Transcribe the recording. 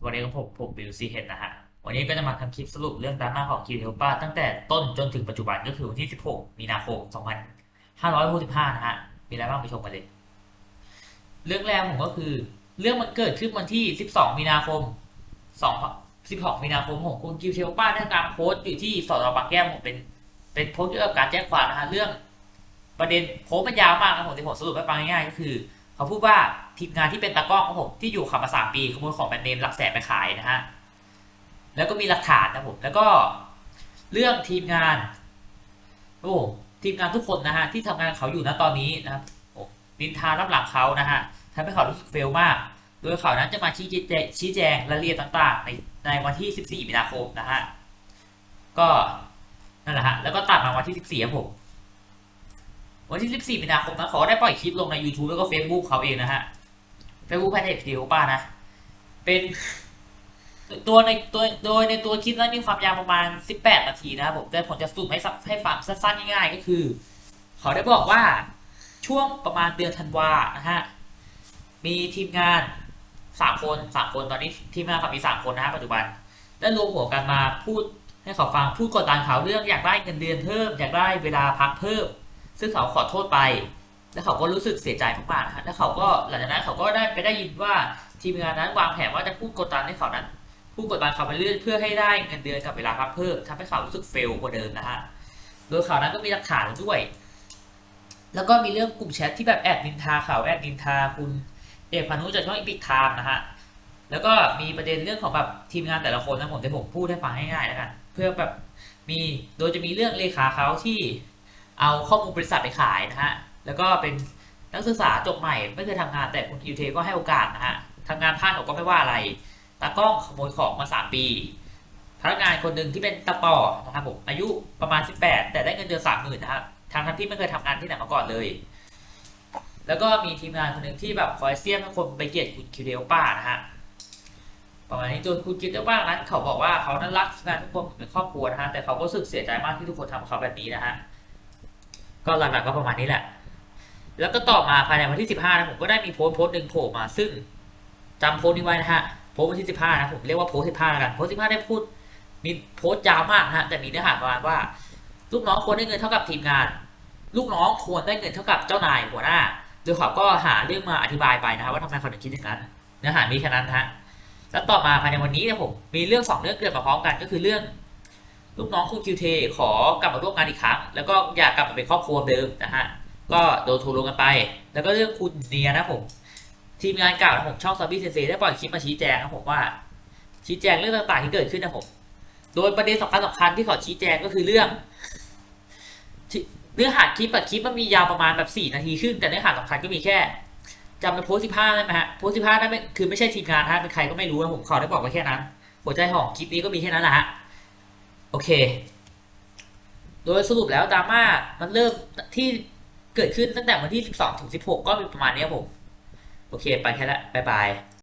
สวัสดีครับผมผมบิวซีเฮดนะฮะ วันนี้ก็จะมาทำคลิปสรุปเรื่องดราม่าของคิวเทลปาตั้งแต่ต้นจนถึงปัจจุบันก็คือวันที่ 16 มีนาคม 2565 นะฮะ มีอะไรบ้างไปชมกันเลย เรื่องแรกผมก็คือ เรื่องมันเกิดขึ้นวันที่ 12 มีนาคม 2 16มีนาคมของคุณคิวเทลปาได้การโพสต์อยู่ที่สอนอบางแก้วผมเป็นเป็นโพสต์เกี่ยวกับการแจ้งความนะฮะเรื่องประเด็นโพสต์มันยาวมากนะผมที่ผมสรุปให้ฟังง่ายๆก็คือ เขาพูดว่าทีมงานที่เป็นตากล้องของผมที่อยู่ขับมาสามปีขโมยของแบรนด์เนมหลักแสนไปขายนะฮะแล้วก็มีหลักฐานนะผมแล้วก็เรื่องทีมงานโอ้ทีมงานทุกคนนะฮะที่ทำงานเขาอยู่ณตอนนี้นะครับนินทารับหลังเขานะฮะทำให้เขารู้สึกเฟลมาก โดยเขานั้นจะมาชี้แจงชี้แจงรายละเอียดต่าง ๆ ในในวันที่ 14 มีนาคมนะฮะก็นั่นแหละฮะแล้วก็ตัดมาวันที่ 14ครับผม วันที่ 14 มีนาคมนะเขาได้ปล่อยคลิปลงใน YouTube แล้วก็ Facebook เขาเองนะฮะ Facebook แพนเทจเดียวป้านะ เป็นตัวในตัวโดยในตัวคลิปนั้นมีความยาวประมาณ 18 นาทีนะครับผมแต่ผมจะสรุปให้ให้ฟังสั้นๆง่ายๆก็คือ เขาได้บอกว่าช่วงประมาณเดือนธันวานะฮะ มีทีมงานสามคนสามคนตอนนี้ทีมงานเขามีสามคนนะฮะปัจจุบันได้รวมหัวกันมาพูดให้เขาฟังพูดกดดันเขาเรื่องอยากได้เงินเดือนเพิ่มอยากได้เวลาพักเพิ่ม ซึ่งเขาขอโทษไป แล้วเขาก็รู้สึกเสียใจมากๆนะฮะแล้วเขาก็หลังจากนั้นเขาก็ได้ไปได้ยินว่าทีมงานนั้นวางแผนว่าจะพูดกดดันให้เขานั้นพูดกดดันเขาไปเรื่อยเพื่อให้ได้เงินเดือนกับเวลาพักเพิ่มทำให้เขารู้สึกเฟลกว่าเดิมนะฮะโดยเขานั้นก็มีหลักฐานด้วย แล้วก็มีเรื่องกลุ่มแชทที่แบบแอดนินทาเขาแอดนินทาคุณเอกพานุจากช่องอีพิกไทม์นะฮะแล้วก็มีประเด็นเรื่องของแบบทีมงานแต่ละคนนะผมจะผมพูดให้ฟังง่ายๆแล้วกันเพื่อแบบมีโดยจะมีเรื่องเลขาเขาที่ เอาข้อมูลบริษัทไปขายนะฮะแล้วก็เป็นนักศึกษาจบใหม่ไม่เคยทำงานแต่คุณคิวเทก็ให้โอกาสนะฮะทำงานพลาดเขาก็ไม่ว่าอะไรตากล้องขโมยของมาสามปี พนักงานคนหนึ่งที่เป็นตะต่อนะครับผมอายุประมาณ 18 แต่ได้เงินเดือนสามหมื่นนะครับทางทั้งที่ไม่เคยทำงานที่ไหนมาก่อนเลย แล้วก็มีทีมงานคนหนึ่งที่แบบคอยเสี้ยมให้คนไปเกลียดคุณคิวเทลป้านะฮะประมาณนี้จนคุณคิดได้ว่านั้นเขาบอกว่าเขานั้นรักงานทุกคนเป็นครอบครัวนะฮะแต่เขาก็รู้สึกเสียใจมากที่ทุกคนทำเขาแบบนี้นะฮะ ก็หลักๆก็ประมาณนี้แหละ แล้วก็ต่อมาภายในวันที่สิบห้านะผมก็ได้มีโพสต์โพสต์หนึ่งโผล่มาซึ่งจำโพสต์นี้ไว้นะฮะโพสต์วันที่สิบห้านะผมเรียกว่าโพสต์สิบห้าแล้วกันโพสต์สิบห้าได้พูดมีโพสต์ยาวมากฮะแต่มีเนื้อหาประมาณว่า ลูกน้องควรได้เงินเท่ากับทีมงาน ลูกน้องควรได้เงินเท่ากับเจ้านายหัวหน้าโดยเขาก็หาเรื่องมาอธิบายไปนะครับว่าทำไมเขาถึงคิดอย่างนั้นเนื้อหามีแค่นั้นฮะแล้วต่อมาภายในวันนี้นี่ยผมมีเรื่องสองเรื่องเกิดมาพร้อมกันก็คือเรื่อง ลูกน้องคุณคิวเทขอกลับมาร่วมงานอีกครั้ง แล้วก็อยากกลับมาเป็นครอบครัวเดิมนะฮะก็โดนทูลงกันไป แล้วก็เรื่องคุณเนียนะผม ทีมงานเก่านะผมช่องซาบี้เซนเซได้ปล่อยคลิปมาชี้แจงนะผมว่า ชี้แจงเรื่องต่างๆที่เกิดขึ้นนะผม โดยประเด็นสำคัญสำคัญที่เขาชี้แจงก็คือเรื่องเนื้อหาคลิปอะคลิปมันมียาวประมาณแบบสี่นาทีครึ่งแต่เนื้อหาสำคัญก็มีแค่จำในโพสสิบห้าได้ไหมฮะโพสสิบห้านั่นไม่คือไม่ใช่ทีมงานฮะเป็นใครก็ไม่รู้นะผมขอได้บอกไว้แค่นั้น หัวใจของคลิปนี้ก็มีแค่นั้นแหละฮะ โอเค โดยสรุปแล้วดราม่ามันเริ่มที่เกิดขึ้นตั้งแต่วันที่ 12 ถึง 16 ก็มีประมาณนี้ผม โอเค ไปแค่ละบ๊ายบาย